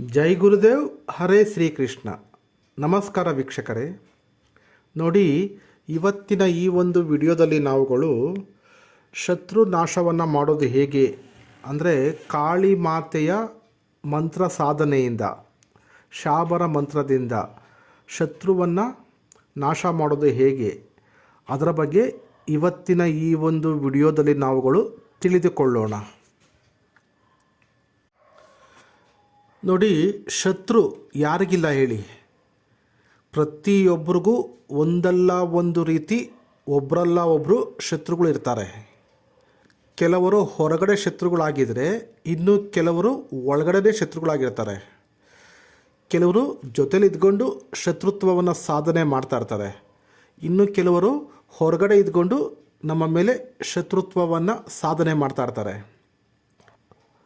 ಜೈ ಗುರುದೇವ್, ಹರೇ ಶ್ರೀಕೃಷ್ಣ. ನಮಸ್ಕಾರ ವೀಕ್ಷಕರೇ. ನೋಡಿ, ಇವತ್ತಿನ ಈ ಒಂದು ವಿಡಿಯೋದಲ್ಲಿ ನಾವುಗಳು ಶತ್ರು ನಾಶವನ್ನು ಮಾಡೋದು ಹೇಗೆ ಅಂದರೆ ಕಾಳಿ ಮಾತೆಯ ಮಂತ್ರ ಸಾಧನೆಯಿಂದ, ಶಾಬರ ಮಂತ್ರದಿಂದ ಶತ್ರುವನ್ನು ನಾಶ ಮಾಡೋದು ಹೇಗೆ? ಅದರ ಬಗ್ಗೆ ಇವತ್ತಿನ ಈ ಒಂದು ವಿಡಿಯೋದಲ್ಲಿ ನಾವುಗಳು ತಿಳಿದುಕೊಳ್ಳೋಣ. ನೋಡಿ, ಶತ್ರು ಯಾರಿಗಿಲ್ಲ ಹೇಳಿ. ಪ್ರತಿಯೊಬ್ಬರಿಗೂ ಒಂದಲ್ಲ ಒಂದು ರೀತಿ ಒಬ್ಬರಲ್ಲ ಒಬ್ಬರು ಶತ್ರುಗಳು ಇರ್ತಾರೆ. ಕೆಲವರು ಹೊರಗಡೆ ಶತ್ರುಗಳಾಗಿದ್ದರೆ ಇನ್ನು ಕೆಲವರು ಒಳಗಡೆ ಶತ್ರುಗಳಾಗಿರ್ತಾರೆ. ಕೆಲವರು ಜೊತೇಲಿ ಇದ್ಕೊಂಡು ಶತ್ರುತ್ವವನ್ನು ಸಾಧನೆ ಮಾಡ್ತಾ ಇರ್ತಾರೆ. ಇನ್ನು ಕೆಲವರು ಹೊರಗಡೆ ಇದ್ಕೊಂಡು ನಮ್ಮ ಮೇಲೆ ಶತ್ರುತ್ವವನ್ನು ಸಾಧನೆ ಮಾಡ್ತಾ ಇರ್ತಾರೆ.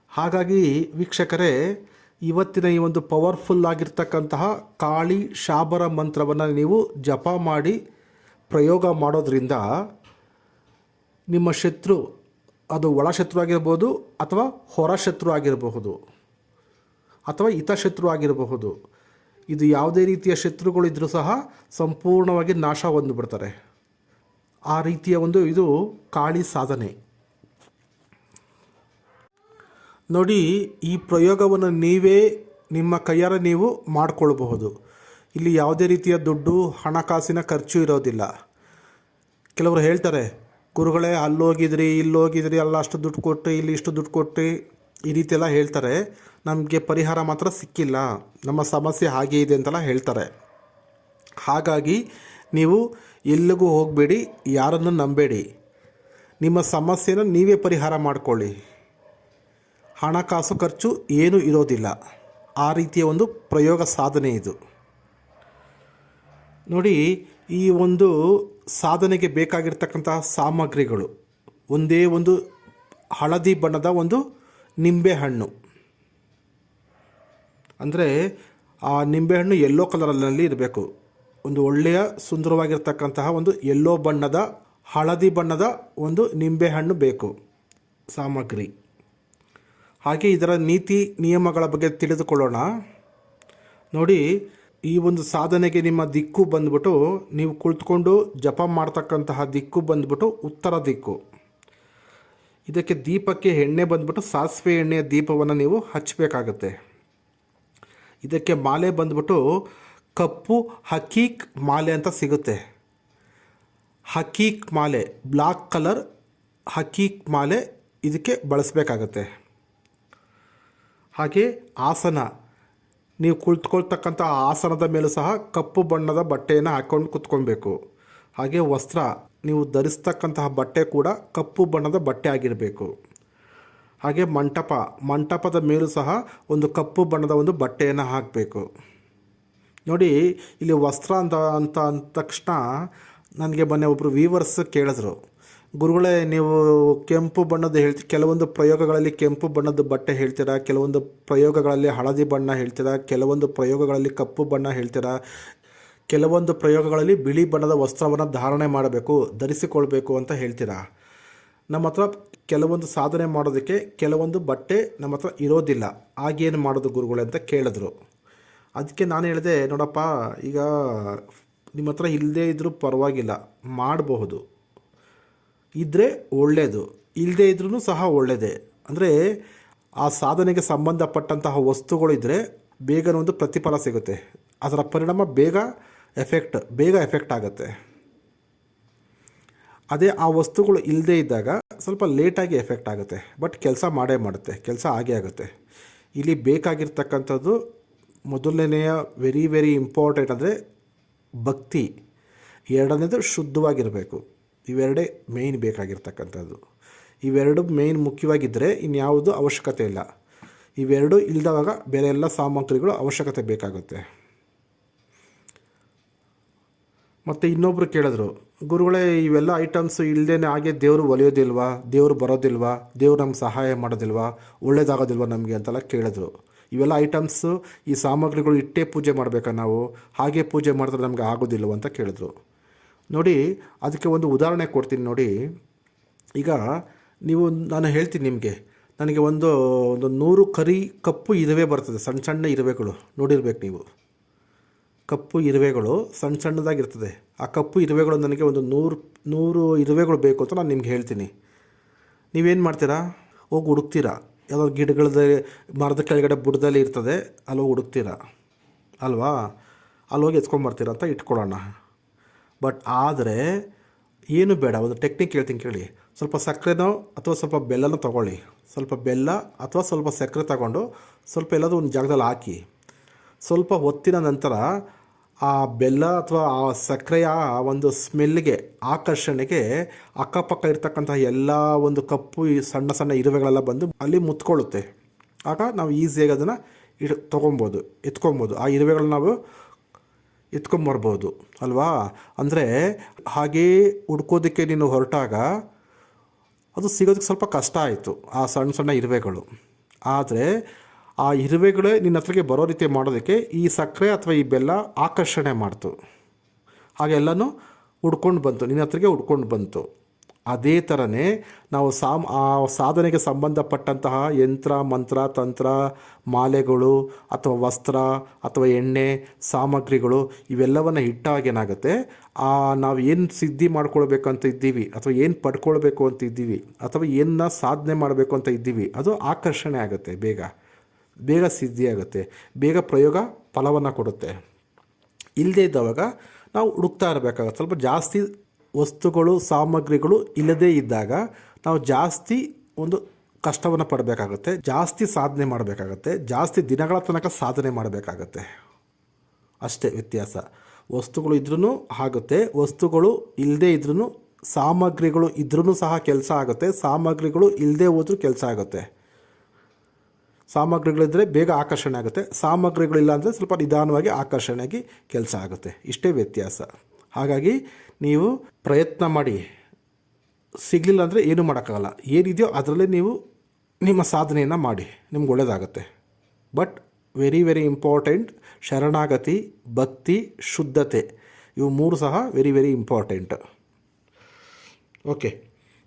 ಹಾಗಾಗಿ ವೀಕ್ಷಕರೇ ಇವತ್ತಿನ ಈ ಒಂದು ಪವರ್ಫುಲ್ ಆಗಿರ್ತಕ್ಕಂತಹ ಕಾಳಿ ಶಾಬರ ಮಂತ್ರವನ್ನು ನೀವು ಜಪ ಮಾಡಿ ಪ್ರಯೋಗ ಮಾಡೋದ್ರಿಂದ ನಿಮ್ಮ ಶತ್ರು ಅದು ಒಳ ಶತ್ರು ಆಗಿರ್ಬೋದು ಅಥವಾ ಹೊರ ಶತ್ರು ಆಗಿರಬಹುದು ಅಥವಾ ಹಿತಶತ್ರು ಆಗಿರಬಹುದು. ಇದು ಯಾವುದೇ ರೀತಿಯ ಶತ್ರುಗಳಿದ್ರೂ ಸಹ ಸಂಪೂರ್ಣವಾಗಿ ನಾಶ ಹೊಂದ್ಬಿಡ್ತಾರೆ. ಆ ರೀತಿಯ ಒಂದು ಇದು ಕಾಳಿ ಸಾಧನೆ. ನೋಡಿ, ಈ ಪ್ರಯೋಗವನ್ನು ನೀವೇ ನಿಮ್ಮ ಕೈಯಾರ ನೀವು ಮಾಡಿಕೊಳ್ಬಹುದು. ಇಲ್ಲಿ ಯಾವುದೇ ರೀತಿಯ ದುಡ್ಡು, ಹಣಕಾಸಿನ ಖರ್ಚು ಇರೋದಿಲ್ಲ. ಕೆಲವರು ಹೇಳ್ತಾರೆ, ಗುರುಗಳೇ, ಅಲ್ಲೋಗಿದ್ರಿ, ಇಲ್ಲೋಗಿದ್ರಿ ಅಲ್ಲ ಅಷ್ಟು ದುಡ್ಡು ಕೊಟ್ಟು ಇಲ್ಲಿ ಇಷ್ಟು ದುಡ್ಡು ಕೊಟ್ಟು ಈ ರೀತಿ ಹೇಳ್ತಾರೆ. ನಮಗೆ ಪರಿಹಾರ ಮಾತ್ರ ಸಿಕ್ಕಿಲ್ಲ. ನಮ್ಮ ಸಮಸ್ಯೆ ಹಾಗೆ ಇದೆ ಅಂತೆಲ್ಲ ಹೇಳ್ತಾರೆ. ಹಾಗಾಗಿ ನೀವು ಎಲ್ಲಿಗೂ ಹೋಗಬೇಡಿ, ಯಾರನ್ನು ನಂಬೇಡಿ. ನಿಮ್ಮ ಸಮಸ್ಯೆನ ನೀವೇ ಪರಿಹಾರ ಮಾಡಿಕೊಳ್ಳಿ. ಹಣಕಾಸು ಖರ್ಚು ಏನೂ ಇರೋದಿಲ್ಲ. ಆ ರೀತಿಯ ಒಂದು ಪ್ರಯೋಗ ಸಾಧನೆ ಇದು. ನೋಡಿ, ಈ ಒಂದು ಸಾಧನೆಗೆ ಬೇಕಾಗಿರ್ತಕ್ಕಂತಹ ಸಾಮಗ್ರಿಗಳು. ಒಂದೇ ಒಂದು ಹಳದಿ ಬಣ್ಣದ ಒಂದು ನಿಂಬೆಹಣ್ಣು ಅಂದರೆ, ಆ ನಿಂಬೆಹಣ್ಣು ಯೆಲ್ಲೋ ಕಲರಲ್ಲಿ ಇರಬೇಕು. ಒಂದು ಒಳ್ಳೆಯ ಸುಂದರವಾಗಿರ್ತಕ್ಕಂತಹ ಒಂದು ಯೆಲ್ಲೋ ಬಣ್ಣದ, ಹಳದಿ ಬಣ್ಣದ ಒಂದು ನಿಂಬೆಹಣ್ಣು ಬೇಕು. ಸಾಮಗ್ರಿ. ಹಾಗೆ ಇದರ ನೀತಿ ನಿಯಮಗಳ ಬಗ್ಗೆ ತಿಳಿದುಕೊಳ್ಳೋಣ. ನೋಡಿ, ಈ ಒಂದು ಸಾಧನೆಗೆ ನಿಮ್ಮ ದಿಕ್ಕು ಬಂದ್ಬಿಟ್ಟು ನೀವು ಕುಳಿತುಕೊಂಡು ಜಪ ಮಾಡ್ತಕ್ಕಂತಹ ದಿಕ್ಕು ಬಂದ್ಬಿಟ್ಟು ಉತ್ತರ ದಿಕ್ಕು. ಇದಕ್ಕೆ ದೀಪಕ್ಕೆ ಎಣ್ಣೆ ಬಂದ್ಬಿಟ್ಟು ಸಾಸಿವೆ ಎಣ್ಣೆಯ ದೀಪವನ್ನು ನೀವು ಹಚ್ಚಬೇಕಾಗತ್ತೆ. ಇದಕ್ಕೆ ಮಾಲೆ ಬಂದ್ಬಿಟ್ಟು ಕಪ್ಪು ಹಕೀಕ್ ಮಾಲೆ ಅಂತ ಸಿಗುತ್ತೆ. ಹಕೀಕ್ ಮಾಲೆ, ಬ್ಲಾಕ್ ಕಲರ್ ಹಕೀಕ್ ಮಾಲೆ ಇದಕ್ಕೆ ಬಳಸಬೇಕಾಗತ್ತೆ. ಹಾಗೆ ಆಸನ. ನೀವು ಕುಳಿತುಕೊಳ್ತಕ್ಕಂಥ ಆಸನದ ಮೇಲೂ ಸಹ ಕಪ್ಪು ಬಣ್ಣದ ಬಟ್ಟೆಯನ್ನು ಹಾಕ್ಕೊಂಡು ಕುತ್ಕೊಬೇಕು ಹಾಗೆ ವಸ್ತ್ರ, ನೀವು ಧರಿಸ್ತಕ್ಕಂತಹ ಬಟ್ಟೆ ಕೂಡ ಕಪ್ಪು ಬಣ್ಣದ ಬಟ್ಟೆ ಆಗಿರಬೇಕು. ಹಾಗೆ ಮಂಟಪ, ಮಂಟಪದ ಮೇಲೂ ಸಹ ಒಂದು ಕಪ್ಪು ಬಣ್ಣದ ಒಂದು ಬಟ್ಟೆಯನ್ನು ಹಾಕಬೇಕು. ನೋಡಿ, ಇಲ್ಲಿ ವಸ್ತ್ರ ಅಂತ ಅಂತ ಅಂದ ತಕ್ಷಣ ನನಗೆ ಮೊನ್ನೆ ಒಬ್ಬರು ವೀವರ್ಸ್ ಕೇಳಿದ್ರು. ಗುರುಗಳೇ, ನೀವು ಕೆಂಪು ಬಣ್ಣದ ಹೇಳ್ತಿ, ಕೆಲವೊಂದು ಪ್ರಯೋಗಗಳಲ್ಲಿ ಕೆಂಪು ಬಣ್ಣದ ಬಟ್ಟೆ ಹೇಳ್ತೀರಾ? ಕೆಲವೊಂದು ಪ್ರಯೋಗಗಳಲ್ಲಿ ಹಳದಿ ಬಣ್ಣ ಹೇಳ್ತೀರಾ? ಕೆಲವೊಂದು ಪ್ರಯೋಗಗಳಲ್ಲಿ ಕಪ್ಪು ಬಣ್ಣ ಹೇಳ್ತೀರಾ? ಕೆಲವೊಂದು ಪ್ರಯೋಗಗಳಲ್ಲಿ ಬಿಳಿ ಬಣ್ಣದ ವಸ್ತ್ರವನ್ನು ಧಾರಣೆ ಮಾಡಬೇಕು, ಧರಿಸಿಕೊಳ್ಬೇಕು ಅಂತ ಹೇಳ್ತೀರಾ? ನಮ್ಮ ಹತ್ರ ಕೆಲವೊಂದು ಸಾಧನೆ ಮಾಡೋದಕ್ಕೆ ಕೆಲವೊಂದು ಬಟ್ಟೆ ನಮ್ಮ ಹತ್ರ ಇರೋದಿಲ್ಲ. ಆಗೇನು ಮಾಡೋದು ಗುರುಗಳೇ ಅಂತ ಕೇಳಿದ್ರು. ಅದಕ್ಕೆ ನಾನು ಹೇಳಿದೆ, ನೋಡಪ್ಪ, ಈಗ ನಿಮ್ಮ ಹತ್ರ ಇಲ್ಲದೇ ಇದ್ದರೂ ಪರವಾಗಿಲ್ಲ, ಮಾಡಬಹುದು. ಇದ್ದರೆ ಒಳ್ಳೆಯದು ಇಲ್ಲದೇ ಇದ್ರೂ ಸಹ ಒಳ್ಳೆಯದೇ ಅಂದರೆ ಆ ಸಾಧನೆಗೆ ಸಂಬಂಧಪಟ್ಟಂತಹ ವಸ್ತುಗಳಿದ್ದರೆ ಬೇಗನೆ ಒಂದು ಪ್ರತಿಫಲ ಸಿಗುತ್ತೆ. ಅದರ ಪರಿಣಾಮ ಬೇಗ ಎಫೆಕ್ಟ್ ಬೇಗ ಎಫೆಕ್ಟ್ ಆಗುತ್ತೆ. ಅದೇ ಆ ವಸ್ತುಗಳು ಇಲ್ಲದೇ ಇದ್ದಾಗ ಸ್ವಲ್ಪ ಲೇಟಾಗಿ ಎಫೆಕ್ಟ್ ಆಗುತ್ತೆ. ಬಟ್ ಕೆಲಸ ಮಾಡೇ ಮಾಡುತ್ತೆ, ಕೆಲಸ ಆಗೇ ಆಗುತ್ತೆ. ಇಲ್ಲಿ ಬೇಕಾಗಿರ್ತಕ್ಕಂಥದ್ದು ಮೊದಲನೆಯ ವೆರಿ ವೆರಿ ಇಂಪಾರ್ಟೆಂಟ್ ಅಂದರೆ ಭಕ್ತಿ. ಎರಡನೇದು ಶುದ್ಧವಾಗಿರಬೇಕು. ಇವೆರಡೇ ಮೇಯ್ನ್ ಬೇಕಾಗಿರ್ತಕ್ಕಂಥದ್ದು. ಇವೆರಡು ಮೇಯ್ನ್ ಮುಖ್ಯವಾಗಿದ್ದರೆ ಇನ್ಯಾವುದು ಅವಶ್ಯಕತೆ ಇಲ್ಲ. ಇವೆರಡು ಇಲ್ಲದವಾಗ ಬೇರೆ ಎಲ್ಲ ಸಾಮಗ್ರಿಗಳು ಅವಶ್ಯಕತೆ ಬೇಕಾಗುತ್ತೆ. ಮತ್ತು ಇನ್ನೊಬ್ಬರು ಕೇಳಿದ್ರು, ಗುರುಗಳೇ, ಇವೆಲ್ಲ ಐಟಮ್ಸ್ ಇಲ್ಲದೇ ಹಾಗೆ ದೇವರು ಒಲಿಯೋದಿಲ್ವಾ? ದೇವರು ಬರೋದಿಲ್ವಾ? ದೇವ್ರು ನಮ್ಗೆ ಸಹಾಯ ಮಾಡೋದಿಲ್ವಾ? ಒಳ್ಳೇದಾಗೋದಿಲ್ವಾ ನಮಗೆ? ಅಂತೆಲ್ಲ ಕೇಳಿದ್ರು. ಇವೆಲ್ಲ ಐಟಮ್ಸು ಈ ಸಾಮಗ್ರಿಗಳು ಇಟ್ಟೇ ಪೂಜೆ ಮಾಡಬೇಕಾ ನಾವು? ಹಾಗೆ ಪೂಜೆ ಮಾಡಿದ್ರೆ ನಮಗೆ ಆಗೋದಿಲ್ವ ಅಂತ ಕೇಳಿದ್ರು. ನೋಡಿ, ಅದಕ್ಕೆ ಒಂದು ಉದಾಹರಣೆ ಕೊಡ್ತೀನಿ ನೋಡಿ. ಈಗ ನೀವು, ನಾನು ಹೇಳ್ತೀನಿ ನಿಮಗೆ. ನನಗೆ ಒಂದು ಒಂದು ನೂರು ಕರಿ ಕಪ್ಪು ಇರುವೆ ಬರ್ತದೆ, ಸಣ್ಣ ಸಣ್ಣ ಇರುವೆಗಳು. ನೋಡಿರ್ಬೇಕು ನೀವು. ಕಪ್ಪು ಇರುವೆಗಳು ಸಣ್ಣ ಸಣ್ಣದಾಗಿರ್ತದೆ. ಆ ಕಪ್ಪು ಇರುವೆಗಳು ನನಗೆ ಒಂದು ನೂರು ನೂರು ಇರುವೆಗಳು ಬೇಕು ಅಂತ ನಾನು ನಿಮ್ಗೆ ಹೇಳ್ತೀನಿ. ನೀವೇನು ಮಾಡ್ತೀರಾ? ಹೋಗಿ ಹುಡುಕ್ತೀರಾ? ಯಾವುದೋ ಗಿಡಗಳದ, ಮರದ ಕೆಳಗಡೆ ಬುಡದಲ್ಲಿ ಇರ್ತದೆ ಅಲ್ಲಿ ಹೋಗಿ ಹುಡುಕ್ತೀರಾ? ಅಲ್ವಾ? ಅಲ್ಲಿ ಹೋಗಿ ಎತ್ಕೊಂಬರ್ತೀರಾ ಅಂತ ಇಟ್ಕೊಳ್ಳೋಣ. ಬಟ್ ಆದರೆ ಏನು ಬೇಡ, ಒಂದು ಟೆಕ್ನಿಕ್ ಹೇಳ್ತೀನಿ ಕೇಳಿ. ಸ್ವಲ್ಪ ಸಕ್ಕರೆನೋ ಅಥವಾ ಸ್ವಲ್ಪ ಬೆಲ್ಲನೋ ತೊಗೊಳ್ಳಿ. ಸ್ವಲ್ಪ ಬೆಲ್ಲ ಅಥವಾ ಸ್ವಲ್ಪ ಸಕ್ಕರೆ ತಗೊಂಡು ಸ್ವಲ್ಪ ಎಲ್ಲಾದರೂ ಒಂದು ಜಾಗದಲ್ಲಿ ಹಾಕಿ. ಸ್ವಲ್ಪ ಹೊತ್ತಿನ ನಂತರ ಆ ಬೆಲ್ಲ ಅಥವಾ ಆ ಸಕ್ಕರೆಯ ಒಂದು ಸ್ಮೆಲ್ಗೆ, ಆಕರ್ಷಣೆಗೆ ಅಕ್ಕಪಕ್ಕ ಇರ್ತಕ್ಕಂಥ ಎಲ್ಲ ಒಂದು ಕಪ್ಪು ಸಣ್ಣ ಸಣ್ಣ ಇರುವೆಗಳೆಲ್ಲ ಬಂದು ಅಲ್ಲಿ ಮುತ್ಕೊಳ್ಳುತ್ತೆ. ಆಗ ನಾವು ಈಸಿಯಾಗಿ ಅದನ್ನು ಇಡ್, ತೊಗೊಬೋದು, ಎತ್ಕೊಬೋದು. ಆ ಇರುವೆಗಳನ್ನ ನಾವು ಎತ್ಕೊಂಬರ್ಬೋದು, ಅಲ್ವಾ? ಅಂದರೆ ಹಾಗೇ ಹುಡ್ಕೋದಕ್ಕೆ ನೀನು ಹೊರಟಾಗ ಅದು ಸಿಗೋದಕ್ಕೆ ಸ್ವಲ್ಪ ಕಷ್ಟ ಆಯಿತು, ಆ ಸಣ್ಣ ಸಣ್ಣ ಇರುವೆಗಳು. ಆದರೆ ಆ ಇರುವೆಗಳೇ ನಿನ್ನ ಹತ್ರಕ್ಕೆ ಬರೋ ರೀತಿ ಮಾಡೋದಕ್ಕೆ ಈ ಸಕ್ಕರೆ ಅಥವಾ ಈ ಬೆಲ್ಲ ಆಕರ್ಷಣೆ ಮಾಡ್ತು. ಹಾಗೆಲ್ಲನೂ ಹುಡ್ಕೊಂಡು ಬಂತು, ನಿನ್ನ ಹತ್ರಕ್ಕೆ ಹುಡ್ಕೊಂಡು ಬಂತು. ಅದೇ ಥರನೇ ನಾವು ಸಾಮ್, ಆ ಸಾಧನೆಗೆ ಸಂಬಂಧಪಟ್ಟಂತಹ ಯಂತ್ರ, ಮಂತ್ರ, ತಂತ್ರ, ಮಾಲೆಗಳು ಅಥವಾ ವಸ್ತ್ರ ಅಥವಾ ಎಣ್ಣೆ, ಸಾಮಗ್ರಿಗಳು ಇವೆಲ್ಲವನ್ನು ಇಟ್ಟಾಗ ಏನಾಗುತ್ತೆ, ಆ ನಾವು ಏನು ಸಿದ್ಧಿ ಮಾಡ್ಕೊಳ್ಬೇಕಂತ ಇದ್ದೀವಿ ಅಥವಾ ಏನು ಪಡ್ಕೊಳ್ಬೇಕು ಅಂತ ಇದ್ದೀವಿ ಅಥವಾ ಏನನ್ನ ಸಾಧನೆ ಮಾಡಬೇಕು ಅಂತ ಇದ್ದೀವಿ, ಅದು ಆಕರ್ಷಣೆ ಆಗುತ್ತೆ ಬೇಗ. ಬೇಗ ಸಿದ್ಧಿ ಆಗುತ್ತೆ. ಬೇಗ ಪ್ರಯೋಗ ಫಲವನ್ನು ಕೊಡುತ್ತೆ. ಇಲ್ಲದೇ ಇದ್ದವಾಗ ನಾವು ಹುಡುಕ್ತಾ ಇರಬೇಕಾಗತ್ತೆ. ಸ್ವಲ್ಪ ಜಾಸ್ತಿ ವಸ್ತುಗಳು, ಸಾಮಗ್ರಿಗಳು ಇಲ್ಲದೇ ಇದ್ದಾಗ ನಾವು ಜಾಸ್ತಿ ಒಂದು ಕಷ್ಟವನ್ನು ಪಡಬೇಕಾಗುತ್ತೆ, ಜಾಸ್ತಿ ಸಾಧನೆ ಮಾಡಬೇಕಾಗತ್ತೆ, ಜಾಸ್ತಿ ದಿನಗಳ ತನಕ ಸಾಧನೆ ಮಾಡಬೇಕಾಗತ್ತೆ. ಅಷ್ಟೇ ವ್ಯತ್ಯಾಸ. ವಸ್ತುಗಳು ಇದ್ರೂ ಆಗುತ್ತೆ, ವಸ್ತುಗಳು ಇಲ್ಲದೇ ಇದ್ರೂ ಸಾಮಗ್ರಿಗಳು ಇದ್ರೂ ಸಹ ಕೆಲಸ ಆಗುತ್ತೆ, ಸಾಮಗ್ರಿಗಳು ಇಲ್ಲದೆ ಹೋದ್ರೂ ಕೆಲಸ ಆಗುತ್ತೆ. ಸಾಮಗ್ರಿಗಳಿದ್ದರೆ ಬೇಗ ಆಕರ್ಷಣೆ ಆಗುತ್ತೆ, ಸಾಮಗ್ರಿಗಳಿಲ್ಲ ಅಂದರೆ ಸ್ವಲ್ಪ ನಿಧಾನವಾಗಿ ಆಕರ್ಷಣೆಯಾಗಿ ಕೆಲಸ ಆಗುತ್ತೆ. ಇಷ್ಟೇ ವ್ಯತ್ಯಾಸ. ಹಾಗಾಗಿ ನೀವು ಪ್ರಯತ್ನ ಮಾಡಿ. ಸಿಗಲಿಲ್ಲ ಅಂದರೆ ಏನೂ ಮಾಡೋಕ್ಕಾಗಲ್ಲ. ಏನಿದೆಯೋ ಅದರಲ್ಲೇ ನೀವು ನಿಮ್ಮ ಸಾಧನೆಯನ್ನು ಮಾಡಿ. ನಿಮ್ಗೆ ಒಳ್ಳೆಯದಾಗುತ್ತೆ ಬಟ್ ವೆರಿ ವೆರಿ ಇಂಪಾರ್ಟೆಂಟ್ ಶರಣಾಗತಿ, ಭಕ್ತಿ, ಶುದ್ಧತೆ ಇವು ಮೂರು ಸಹ ವೆರಿ ವೆರಿ ಇಂಪಾರ್ಟೆಂಟ್ ಓಕೆ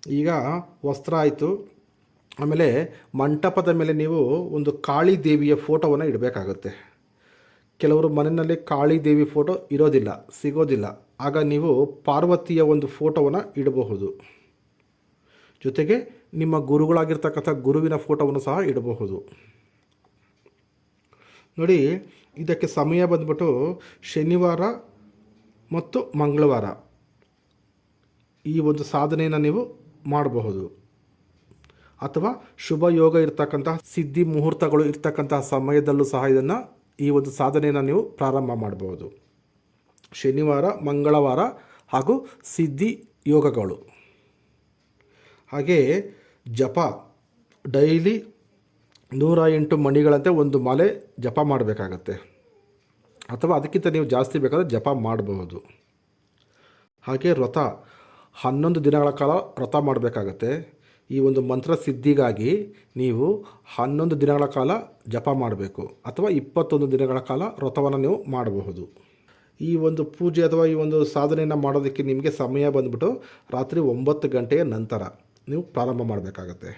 ಈಗ ವಸ್ತ್ರ ಆಯಿತು. ಆಮೇಲೆ ಮಂಟಪದ ಮೇಲೆ ನೀವು ಒಂದು ಕಾಳಿ ದೇವಿಯ ಫೋಟೋವನ್ನು ಇಡಬೇಕಾಗುತ್ತೆ. ಕೆಲವರು ಮನೆಯಲ್ಲಿ ಕಾಳಿ ದೇವಿ ಫೋಟೋ ಇರೋದಿಲ್ಲ, ಸಿಗೋದಿಲ್ಲ. ಆಗ ನೀವು ಪಾರ್ವತಿಯ ಒಂದು ಫೋಟೋವನ್ನು ಇಡಬಹುದು. ಜೊತೆಗೆ ನಿಮ್ಮ ಗುರುಗಳಾಗಿರ್ತಕ್ಕಂಥ ಗುರುವಿನ ಫೋಟೋವನ್ನು ಸಹ ಇಡಬಹುದು. ನೋಡಿ, ಇದಕ್ಕೆ ಸಮಯ ಬಂದ್ಬಿಟ್ಟು ಶನಿವಾರ ಮತ್ತು ಮಂಗಳವಾರ ಈ ಒಂದು ಸಾಧನೆಯನ್ನು ನೀವು ಮಾಡಬಹುದು. ಅಥವಾ ಶುಭ ಯೋಗ ಇರ್ತಕ್ಕಂತಹ ಸಿದ್ಧಿ ಮುಹೂರ್ತಗಳು ಇರ್ತಕ್ಕಂತಹ ಸಮಯದಲ್ಲೂ ಸಹ ಇದನ್ನು ಈ ಒಂದು ಸಾಧನೆಯನ್ನು ನೀವು ಪ್ರಾರಂಭ ಮಾಡಬಹುದು. ಶನಿವಾರ, ಮಂಗಳವಾರ ಹಾಗೂ ಸಿದ್ಧಿ ಯೋಗಗಳು. ಹಾಗೆಯೇ ಜಪ ಡೈಲಿ ನೂರ ಎಂಟು ಮಣಿಗಳಂತೆ ಒಂದು ಮಾಲೆ ಜಪ ಮಾಡಬೇಕಾಗತ್ತೆ. ಅಥವಾ ಅದಕ್ಕಿಂತ ನೀವು ಜಾಸ್ತಿ ಬೇಕಾದರೆ ಜಪ ಮಾಡಬಹುದು ಹಾಗೆ ವ್ರತ, ಹನ್ನೊಂದು ದಿನಗಳ ಕಾಲ ವ್ರತ ಮಾಡಬೇಕಾಗತ್ತೆ. ಈ ಒಂದು ಮಂತ್ರ ಸಿದ್ಧಿಗಾಗಿ ನೀವು ಹನ್ನೊಂದು ದಿನಗಳ ಕಾಲ ಜಪ ಮಾಡಬೇಕು ಅಥವಾ ಇಪ್ಪತ್ತೊಂದು ದಿನಗಳ ಕಾಲ ವ್ರತವನ್ನು ನೀವು ಮಾಡಬಹುದು. ಈ ಒಂದು ಪೂಜೆ ಅಥವಾ ಈ ಒಂದು ಸಾಧನೆಯನ್ನು ಮಾಡೋದಕ್ಕೆ ನಿಮಗೆ ಸಮಯ ಬಂದ್ಬಿಟ್ಟು ರಾತ್ರಿ ಒಂಬತ್ತು ಗಂಟೆಯ ನಂತರ ನೀವು ಪ್ರಾರಂಭ ಮಾಡಬೇಕಾಗತ್ತೆ.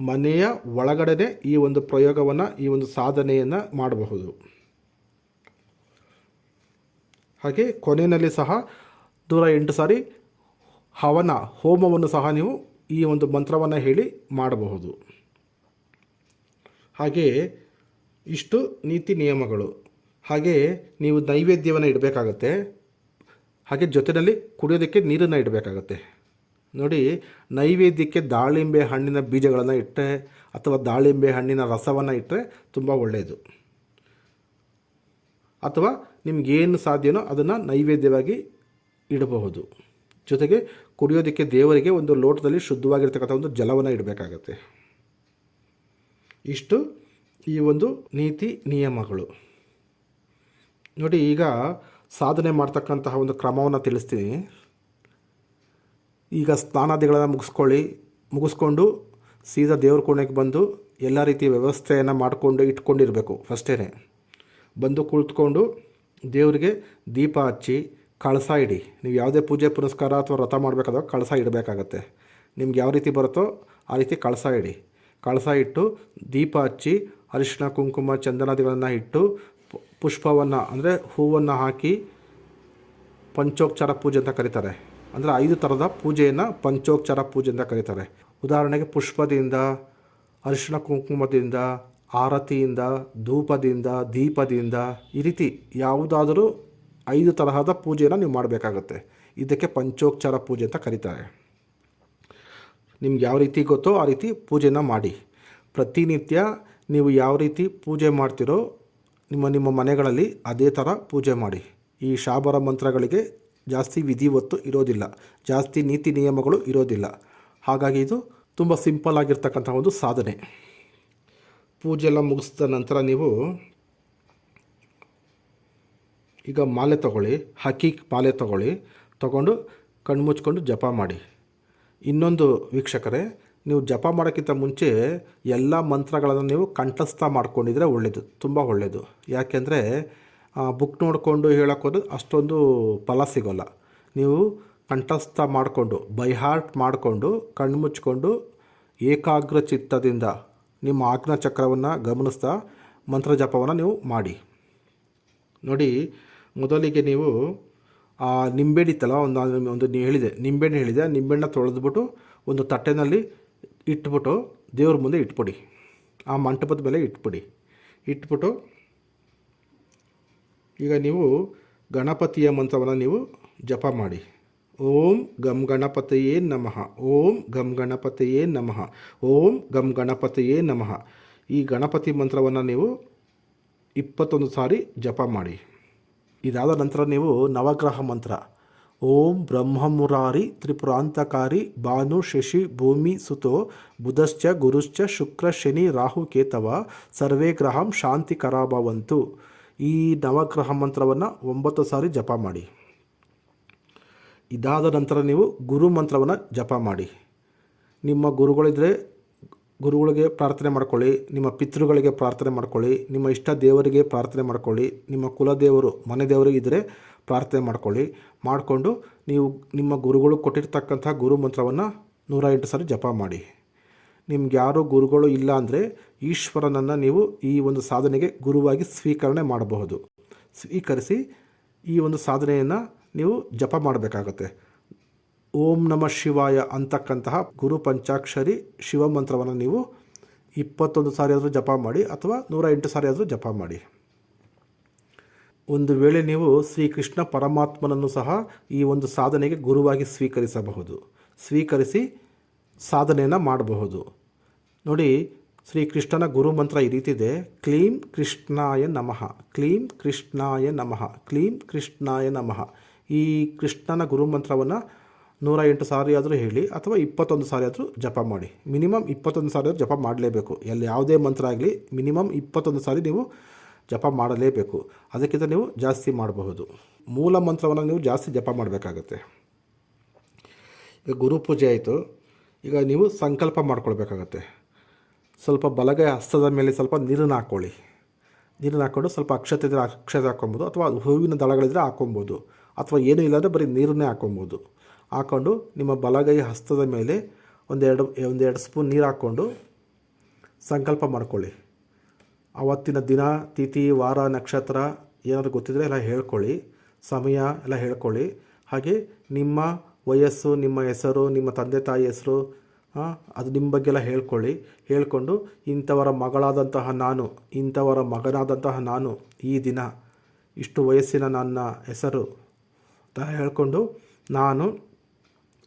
ಮನೆಯ ಒಳಗಡೆನೆ ಈ ಒಂದು ಪ್ರಯೋಗವನ್ನು, ಈ ಒಂದು ಸಾಧನೆಯನ್ನು ಮಾಡಬಹುದು. ಹಾಗೆ ಕೊನೆಯಲ್ಲಿ ಸಹ ನೂರ ಎಂಟು ಸಾರಿ ಹವನ, ಹೋಮವನ್ನು ಸಹ ನೀವು ಈ ಒಂದು ಮಂತ್ರವನ್ನು ಹೇಳಿ ಮಾಡಬಹುದು. ಹಾಗೆಯೇ ಇಷ್ಟು ನೀತಿ ನಿಯಮಗಳು. ಹಾಗೆ ನೀವು ನೈವೇದ್ಯವನ್ನು ಇಡಬೇಕಾಗತ್ತೆ. ಹಾಗೆ ಜೊತೆಯಲ್ಲಿ ಕುಡಿಯೋದಕ್ಕೆ ನೀರನ್ನು ಇಡಬೇಕಾಗತ್ತೆ. ನೋಡಿ, ನೈವೇದ್ಯಕ್ಕೆ ದಾಳಿಂಬೆ ಹಣ್ಣಿನ ಬೀಜಗಳನ್ನು ಇಟ್ಟರೆ ಅಥವಾ ದಾಳಿಂಬೆ ಹಣ್ಣಿನ ರಸವನ್ನು ಇಟ್ಟರೆ ತುಂಬ ಒಳ್ಳೆಯದು ಅಥವಾ ನಿಮಗೇನು ಸಾಧ್ಯನೋ ಅದನ್ನು ನೈವೇದ್ಯವಾಗಿ ಇಡಬಹುದು. ಜೊತೆಗೆ ಕುಡಿಯೋದಕ್ಕೆ ದೇವರಿಗೆ ಒಂದು ಲೋಟದಲ್ಲಿ ಶುದ್ಧವಾಗಿರ್ತಕ್ಕಂಥ ಒಂದು ಜಲವನ್ನು ಇಡಬೇಕಾಗತ್ತೆ. ಇಷ್ಟು ಈ ಒಂದು ನೀತಿ ನಿಯಮಗಳು. ನೋಡಿ, ಈಗ ಸಾಧನೆ ಮಾಡ್ತಕ್ಕಂತಹ ಒಂದು ಕ್ರಮವನ್ನು ತಿಳಿಸ್ತೀನಿ. ಈಗ ಸ್ನಾನಾದಿಗಳನ್ನು ಮುಗಿಸ್ಕೊಳ್ಳಿ. ಮುಗಿಸ್ಕೊಂಡು ಸೀದಾ ದೇವ್ರ ಕೋಣೆಗೆ ಬಂದು ಎಲ್ಲ ರೀತಿಯ ವ್ಯವಸ್ಥೆಯನ್ನು ಮಾಡಿಕೊಂಡು ಇಟ್ಕೊಂಡಿರಬೇಕು ಫಸ್ಟೇ ಬಂದು ಕುಳಿತುಕೊಂಡು ದೇವರಿಗೆ ದೀಪ ಹಚ್ಚಿ ಕಳಸ ಇಡಿ. ನೀವು ಯಾವುದೇ ಪೂಜೆ, ಪುನಸ್ಕಾರ ಅಥವಾ ವ್ರತ ಮಾಡಬೇಕಾದಾಗ ಕಳಸ ಇಡಬೇಕಾಗತ್ತೆ. ನಿಮ್ಗೆ ಯಾವ ರೀತಿ ಬರುತ್ತೋ ಆ ರೀತಿ ಕಳಸ ಇಡಿ. ಕಳಸ ಇಟ್ಟು ದೀಪ ಹಚ್ಚಿ ಅರಿಶಿನ ಕುಂಕುಮ, ಚಂದನಾದಿಗಳನ್ನು ಇಟ್ಟು ಪುಷ್ಪವನ್ನು, ಅಂದರೆ ಹೂವನ್ನು ಹಾಕಿ ಪಂಚೋಪಚಾರ ಪೂಜೆ ಅಂತ ಕರೀತಾರೆ. ಅಂದರೆ ಐದು ಥರದ ಪೂಜೆಯನ್ನು ಪಂಚೋಪಚಾರ ಪೂಜೆ ಅಂತ ಕರೀತಾರೆ. ಉದಾಹರಣೆಗೆ ಪುಷ್ಪದಿಂದ, ಅರಿಶಿಣ ಕುಂಕುಮದಿಂದ, ಆರತಿಯಿಂದ, ಧೂಪದಿಂದ, ದೀಪದಿಂದ ಈ ರೀತಿ ಯಾವುದಾದರೂ ಐದು ತರಹದ ಪೂಜೆಯನ್ನು ನೀವು ಮಾಡಬೇಕಾಗತ್ತೆ. ಇದಕ್ಕೆ ಪಂಚೋಪಚಾರ ಪೂಜೆ ಅಂತ ಕರೀತಾರೆ. ನಿಮ್ಗೆ ಯಾವ ರೀತಿ ಗೊತ್ತೋ ಆ ರೀತಿ ಪೂಜೆನ ಮಾಡಿ. ಪ್ರತಿನಿತ್ಯ ನೀವು ಯಾವ ರೀತಿ ಪೂಜೆ ಮಾಡ್ತಿರೋ ನಿಮ್ಮ ನಿಮ್ಮ ಮನೆಗಳಲ್ಲಿ ಅದೇ ಥರ ಪೂಜೆ ಮಾಡಿ. ಈ ಶಾಬರ ಮಂತ್ರಗಳಿಗೆ ಜಾಸ್ತಿ ವಿಧಿವತ್ತು ಇರೋದಿಲ್ಲ. ಜಾಸ್ತಿ ನೀತಿ ನಿಯಮಗಳು ಇರೋದಿಲ್ಲ. ಹಾಗಾಗಿ ಇದು ತುಂಬ ಸಿಂಪಲ್ ಆಗಿರ್ತಕ್ಕಂಥ ಒಂದು ಸಾಧನೆ. ಪೂಜೆ ಎಲ್ಲ ಮುಗಿಸಿದ ನಂತರ ನೀವು ಈಗ ಮಾಲೆ ತಗೊಳ್ಳಿ, ಹಕ್ಕಿ ಮಾಲೆ ತಗೊಳ್ಳಿ, ತಗೊಂಡು ಕಣ್ಮುಚ್ಕೊಂಡು ಜಪ ಮಾಡಿ. ಇನ್ನೊಂದು ವೀಕ್ಷಕರೇ ನೀವು ಜಪ ಮಾಡೋಕ್ಕಿಂತ ಮುಂಚೆ ಎಲ್ಲ ಮಂತ್ರಗಳನ್ನು ನೀವು ಕಂಠಸ್ಥ ಮಾಡ್ಕೊಂಡಿದ್ರೆ ಒಳ್ಳೆಯದು ತುಂಬ ಒಳ್ಳೆಯದು ಯಾಕೆಂದರೆ ಬುಕ್ ನೋಡಿಕೊಂಡು ಹೇಳೋಕ್ಕೋದ್ರೆ ಅಷ್ಟೊಂದು ಫಲ ಸಿಗೋಲ್ಲ. ನೀವು ಕಂಠಸ್ಥ ಮಾಡಿಕೊಂಡು ಬೈ ಹಾರ್ಟ್ ಮಾಡಿಕೊಂಡು ಕಣ್ಮುಚ್ಕೊಂಡು ಏಕಾಗ್ರ ಚಿತ್ತದಿಂದ ನಿಮ್ಮ ಆಜ್ಞಾ ಚಕ್ರವನ್ನು ಗಮನಿಸ್ತಾ ಮಂತ್ರ ಜಪವನ್ನು ನೀವು ಮಾಡಿ. ನೋಡಿ, ಮೊದಲಿಗೆ ನೀವು, ಆ, ನಿಂಬೆಹಣ್ಣು ಇತ್ತಲ್ಲ, ಒಂದು ಒಂದು ನೀವು ಹೇಳಿದೆ. ನಿಂಬೆಣ್ಣೆ ಹೇಳಿದೆ ನಿಂಬೆಣ್ಣ ತೊಳೆದ್ಬಿಟ್ಟು ಒಂದು ತಟ್ಟೆನಲ್ಲಿ ಇಟ್ಬಿಟ್ಟು ದೇವ್ರ ಮುಂದೆ ಇಟ್ಬಿಡಿ. ಆ ಮಂಟಪದ ಮೇಲೆ ಇಟ್ಬಿಡಿ. ಇಟ್ಬಿಟ್ಟು ಈಗ ನೀವು ಗಣಪತಿಯ ಮಂತ್ರವನ್ನು ನೀವು ಜಪ ಮಾಡಿ. ಓಂ ಗಂ ಗಣಪತಿಯೇ ನಮಃ. ಓಂ ಗಂ ಗಣಪತಿಯೇ ನಮಃ. ಓಂ ಗಂ ಗಣಪತಿಯೇ ನಮಃ. ಈ ಗಣಪತಿ ಮಂತ್ರವನ್ನು ನೀವು ಇಪ್ಪತ್ತೊಂದು ಸಾರಿ ಜಪ ಮಾಡಿ. ಇದಾದ ನಂತರ ನೀವು ನವಗ್ರಹ ಮಂತ್ರ. ಓಂ ಬ್ರಹ್ಮಮುರಾರಿ ತ್ರಿಪುರಾಂತಕಾರಿ ಭಾನು ಶಶಿ ಭೂಮಿ ಸುತೋ ಬುಧಶ್ಚ ಗುರುಶ್ಚ ಶುಕ್ರ ಶನಿ ರಾಹು ಕೇತವ ಸರ್ವೇ ಗ್ರಹಂ ಶಾಂತಿ ಕರಾಭವಂತು. ಈ ನವಗ್ರಹ ಮಂತ್ರವನ್ನು ಒಂಬತ್ತು ಸಾರಿ ಜಪ ಮಾಡಿ. ಇದಾದ ನಂತರ ನೀವು ಗುರು ಮಂತ್ರವನ್ನು ಜಪ ಮಾಡಿ. ನಿಮ್ಮ ಗುರುಗಳಿದ್ರೆ ಗುರುಗಳಿಗೆ ಪ್ರಾರ್ಥನೆ ಮಾಡ್ಕೊಳ್ಳಿ, ನಿಮ್ಮ ಪಿತೃಗಳಿಗೆ ಪ್ರಾರ್ಥನೆ ಮಾಡ್ಕೊಳ್ಳಿ, ನಿಮ್ಮ ಇಷ್ಟ ದೇವರಿಗೆ ಪ್ರಾರ್ಥನೆ ಮಾಡ್ಕೊಳ್ಳಿ, ನಿಮ್ಮ ಕುಲದೇವರು ಮನೆ ದೇವರಿಗೆ ಇದ್ದರೆ ಪ್ರಾರ್ಥನೆ ಮಾಡ್ಕೊಳ್ಳಿ. ಮಾಡಿಕೊಂಡು ನೀವು ನಿಮ್ಮ ಗುರುಗಳು ಕೊಟ್ಟಿರ್ತಕ್ಕಂಥ ಗುರು ಮಂತ್ರವನ್ನು ನೂರ ಎಂಟು ಸಾರಿ ಜಪ ಮಾಡಿ. ನಿಮ್ಗೆ ಯಾರು ಗುರುಗಳು ಇಲ್ಲ ಅಂದರೆ ಈಶ್ವರನನ್ನು ನೀವು ಈ ಒಂದು ಸಾಧನೆಗೆ ಗುರುವಾಗಿ ಸ್ವೀಕರಣೆ ಮಾಡಬಹುದು. ಸ್ವೀಕರಿಸಿ ಈ ಒಂದು ಸಾಧನೆಯನ್ನು ನೀವು ಜಪ ಮಾಡಬೇಕಾಗತ್ತೆ. ಓಂ ನಮ ಶಿವಾಯ ಅಂತಕ್ಕಂತಹ ಗುರು ಪಂಚಾಕ್ಷರಿ ಶಿವ ಮಂತ್ರವನ್ನು ನೀವು ಇಪ್ಪತ್ತೊಂದು ಸಾರಿ ಆದರೂ ಜಪ ಮಾಡಿ ಅಥವಾ ನೂರ ಎಂಟು ಸಾರಿ ಆದರೂ ಜಪ ಮಾಡಿ. ಒಂದು ವೇಳೆ ನೀವು ಶ್ರೀಕೃಷ್ಣ ಪರಮಾತ್ಮನನ್ನು ಸಹ ಈ ಒಂದು ಸಾಧನೆಗೆ ಗುರುವಾಗಿ ಸ್ವೀಕರಿಸಬಹುದು. ಸ್ವೀಕರಿಸಿ ಸಾಧನೆಯನ್ನು ಮಾಡಬಹುದು. ನೋಡಿ, ಶ್ರೀಕೃಷ್ಣನ ಗುರು ಮಂತ್ರ ಈ ರೀತಿ ಇದೆ. ಕ್ಲೀಂ ಕೃಷ್ಣಾಯ ನಮಃ. ಕ್ಲೀಂ ಕೃಷ್ಣಾಯ ನಮಃ. ಕ್ಲೀಂ ಕೃಷ್ಣಾಯ ನಮಃ. ಈ ಕೃಷ್ಣನ ಗುರು ಮಂತ್ರವನ್ನು ನೂರ ಎಂಟು ಸಾರಿ ಆದರೂ ಹೇಳಿ, ಅಥವಾ ಇಪ್ಪತ್ತೊಂದು ಸಾರಿ ಆದರೂ ಜಪ ಮಾಡಿ. ಮಿನಿಮಮ್ ಇಪ್ಪತ್ತೊಂದು ಸಾರಿ ಆದರೂ ಜಪ ಮಾಡಲೇಬೇಕು. ಎಲ್ಲಿ ಯಾವುದೇ ಮಂತ್ರ ಆಗಲಿ, ಮಿನಿಮಮ್ ಇಪ್ಪತ್ತೊಂದು ಸಾರಿ ನೀವು ಜಪ ಮಾಡಲೇಬೇಕು. ಅದಕ್ಕಿಂತ ನೀವು ಜಾಸ್ತಿ ಮಾಡಬಹುದು. ಮೂಲ ಮಂತ್ರವನ್ನು ನೀವು ಜಾಸ್ತಿ ಜಪ ಮಾಡಬೇಕಾಗತ್ತೆ. ಈಗ ಗುರು ಪೂಜೆ ಆಯಿತು. ಈಗ ನೀವು ಸಂಕಲ್ಪ ಮಾಡ್ಕೊಳ್ಬೇಕಾಗತ್ತೆ. ಸ್ವಲ್ಪ ಬಲಗೈ ಹಸ್ತದ ಮೇಲೆ ಸ್ವಲ್ಪ ನೀರನ್ನು ಹಾಕ್ಕೊಳ್ಳಿ ನೀರನ್ನು ಹಾಕ್ಕೊಂಡು ಸ್ವಲ್ಪ ಅಕ್ಷತೆ ಇದ್ದರೆ ಅಕ್ಷತೆ ಹಾಕ್ಕೊಬೋದು ಅಥವಾ ಹೂವಿನ ದಳಗಳಿದ್ರೆ ಹಾಕ್ಕೊಬೋದು ಅಥವಾ ಏನೂ ಇಲ್ಲಾಂದರೆ ಬರೀ ನೀರನ್ನೇ ಹಾಕ್ಕೊಬೋದು ಹಾಕ್ಕೊಂಡು ನಿಮ್ಮ ಬಲಗೈ ಹಸ್ತದ ಮೇಲೆ ಒಂದೆರಡು ಒಂದೆರಡು ಸ್ಪೂನ್ ನೀರು ಹಾಕ್ಕೊಂಡು ಸಂಕಲ್ಪ ಮಾಡ್ಕೊಳ್ಳಿ. ಆವತ್ತಿನ ದಿನ, ತಿಥಿ, ವಾರ, ನಕ್ಷತ್ರ ಏನಾದರೂ ಗೊತ್ತಿದ್ದರೆ ಎಲ್ಲ ಹೇಳ್ಕೊಳ್ಳಿ. ಸಮಯ ಎಲ್ಲ ಹೇಳ್ಕೊಳ್ಳಿ. ಹಾಗೆ ನಿಮ್ಮ ವಯಸ್ಸು, ನಿಮ್ಮ ಹೆಸರು, ನಿಮ್ಮ ತಂದೆ ತಾಯಿ ಹೆಸರು ಅದು ನಿಮ್ಮ ಬಗ್ಗೆ ಎಲ್ಲ ಹೇಳ್ಕೊಳ್ಳಿ. ಹೇಳ್ಕೊಂಡು ಇಂಥವರ ಮಗಳಾದಂತಹ ನಾನು, ಇಂಥವರ ಮಗನಾದಂತಹ ನಾನು ಈ ದಿನ, ಇಷ್ಟು ವಯಸ್ಸಿನ ನನ್ನ ಹೆಸರು ಅಂತ ಹೇಳ್ಕೊಂಡು ನಾನು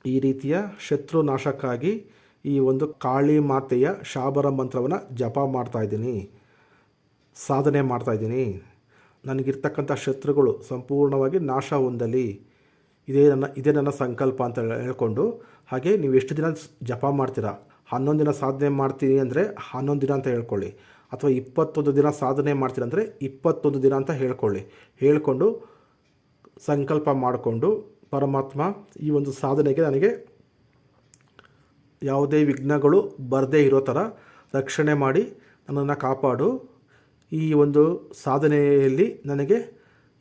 ಈ ರೀತಿಯ ಶತ್ರು ನಾಶಕ್ಕಾಗಿ ಈ ಒಂದು ಕಾಳಿ ಮಾತೆಯ ಶಾಬರ ಮಂತ್ರವನ್ನು ಜಪ ಮಾಡ್ತಾ ಇದ್ದೀನಿ. ಸಾಧನೆ ಮಾಡ್ತಾ ಇದ್ದೀನಿ. ನನಗಿರ್ತಕ್ಕಂಥ ಶತ್ರುಗಳು ಸಂಪೂರ್ಣವಾಗಿ ನಾಶ ಹೊಂದಲಿ. ಇದೇ ನನ್ನ ಇದೇ ನನ್ನ ಸಂಕಲ್ಪ ಅಂತ ಹೇಳ್ಕೊಂಡು, ಹಾಗೆ ನೀವು ಎಷ್ಟು ದಿನ ಜಪ ಮಾಡ್ತೀರಾ? ಹನ್ನೊಂದು ದಿನ ಸಾಧನೆ ಮಾಡ್ತೀನಿ ಅಂದರೆ ಹನ್ನೊಂದು ದಿನ ಅಂತ ಹೇಳ್ಕೊಳ್ಳಿ. ಅಥವಾ ಇಪ್ಪತ್ತೊಂದು ದಿನ ಸಾಧನೆ ಮಾಡ್ತೀರ ಅಂದರೆ ಇಪ್ಪತ್ತೊಂದು ದಿನ ಅಂತ ಹೇಳ್ಕೊಳ್ಳಿ. ಹೇಳಿಕೊಂಡು ಸಂಕಲ್ಪ ಮಾಡಿಕೊಂಡು ಪರಮಾತ್ಮ ಈ ಒಂದು ಸಾಧನೆಗೆ ನನಗೆ ಯಾವುದೇ ವಿಘ್ನಗಳು ಬರದೇ ಇರೋ ಥರ ರಕ್ಷಣೆ ಮಾಡಿ ನನ್ನನ್ನು ಕಾಪಾಡು. ಈ ಒಂದು ಸಾಧನೆಯಲ್ಲಿ ನನಗೆ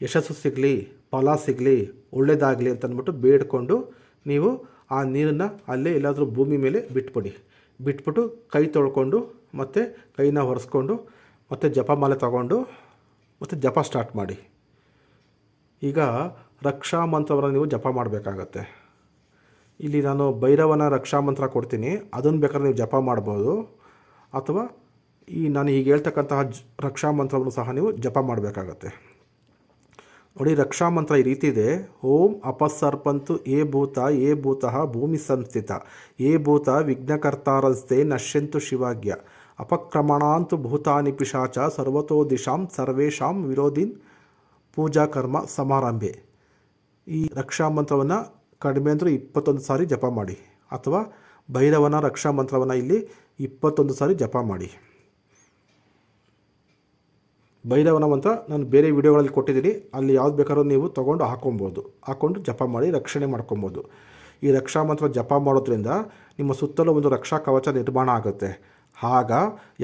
ಯಶಸ್ಸು ಸಿಗಲಿ, ಫಲ ಸಿಗಲಿ ಒಳ್ಳೆಯದಾಗಲಿ ಅಂತ ಅಂದ್ಬಿಟ್ಟು ಬೇಡಿಕೊಂಡು ನೀವು ಆ ನೀರನ್ನು ಅಲ್ಲೇ ಎಲ್ಲಾದರೂ ಭೂಮಿ ಮೇಲೆ ಬಿಟ್ಬಿಡಿ. ಬಿಟ್ಬಿಟ್ಟು ಕೈ ತೊಳ್ಕೊಂಡು ಮತ್ತು ಕೈನ ಒರೆಸ್ಕೊಂಡು ಮತ್ತು ಜಪಮಾಲೆ ತಗೊಂಡು ಮತ್ತು ಜಪ ಸ್ಟಾರ್ಟ್ ಮಾಡಿ. ಈಗ ರಕ್ಷಾ ಮಂತ್ರವನ್ನು ನೀವು ಜಪ ಮಾಡಬೇಕಾಗತ್ತೆ. ಇಲ್ಲಿ ನಾನು ಭೈರವನ ರಕ್ಷಾ ಮಂತ್ರ ಕೊಡ್ತೀನಿ. ಅದನ್ನು ಬೇಕಾದ್ರೆ ನೀವು ಜಪ ಮಾಡ್ಬೋದು. ಅಥವಾ ಈ ನಾನು ಈಗ ಹೇಳ್ತಕ್ಕಂತಹ ರಕ್ಷಾ ಮಂತ್ರವನ್ನು ಸಹ ನೀವು ಜಪ ಮಾಡಬೇಕಾಗತ್ತೆ. ನೋಡಿ, ರಕ್ಷಾ ಮಂತ್ರ ಈ ರೀತಿ ಇದೆ. ಓಂ ಅಪಸರ್ಪಂತು ಏ ಭೂತ, ಏ ಭೂತಃ ಭೂಮಿ ಸಂಸ್ಥಿತ. ಏ ಭೂತ ವಿಘ್ನಕರ್ತಾರಸ್ತೆ ನಶ್ಯಂತು ಶಿವಾಗ್ಯ. ಅಪಕ್ರಮಣಾಂತು ಭೂತಾನಿ ಪಿಶಾಚ, ಸರ್ವತೋ ದಿಶಾಂ ಸರ್ವೇಷಾಂ ವಿರೋಧಿನ್ ಪೂಜಾ ಕರ್ಮ ಸಮಾರಂಭೆ. ಈ ರಕ್ಷಾ ಮಂತ್ರವನ್ನು ಕಡಿಮೆ ಅಂದರೆ ಇಪ್ಪತ್ತೊಂದು ಸಾರಿ ಜಪ ಮಾಡಿ. ಅಥವಾ ಭೈರವನ ರಕ್ಷಾ ಮಂತ್ರವನ್ನು ಇಲ್ಲಿ ಇಪ್ಪತ್ತೊಂದು ಸಾರಿ ಜಪ ಮಾಡಿ. ಭೈರವನ ಮಂತ್ರ ನಾನು ಬೇರೆ ವಿಡಿಯೋಗಳಲ್ಲಿ ಕೊಟ್ಟಿದ್ದೀನಿ. ಅಲ್ಲಿ ಯಾವ್ದು ಬೇಕಾದ್ರೂ ನೀವು ತೊಗೊಂಡು ಹಾಕೊಬೋದು. ಹಾಕ್ಕೊಂಡು ಜಪ ಮಾಡಿ ರಕ್ಷಣೆ ಮಾಡ್ಕೊಬೋದು. ಈ ರಕ್ಷಾ ಮಂತ್ರ ಜಪ ಮಾಡೋದ್ರಿಂದ ನಿಮ್ಮ ಸುತ್ತಲೂ ಒಂದು ರಕ್ಷಾ ಕವಚ ನಿರ್ಮಾಣ ಆಗುತ್ತೆ. ಆಗ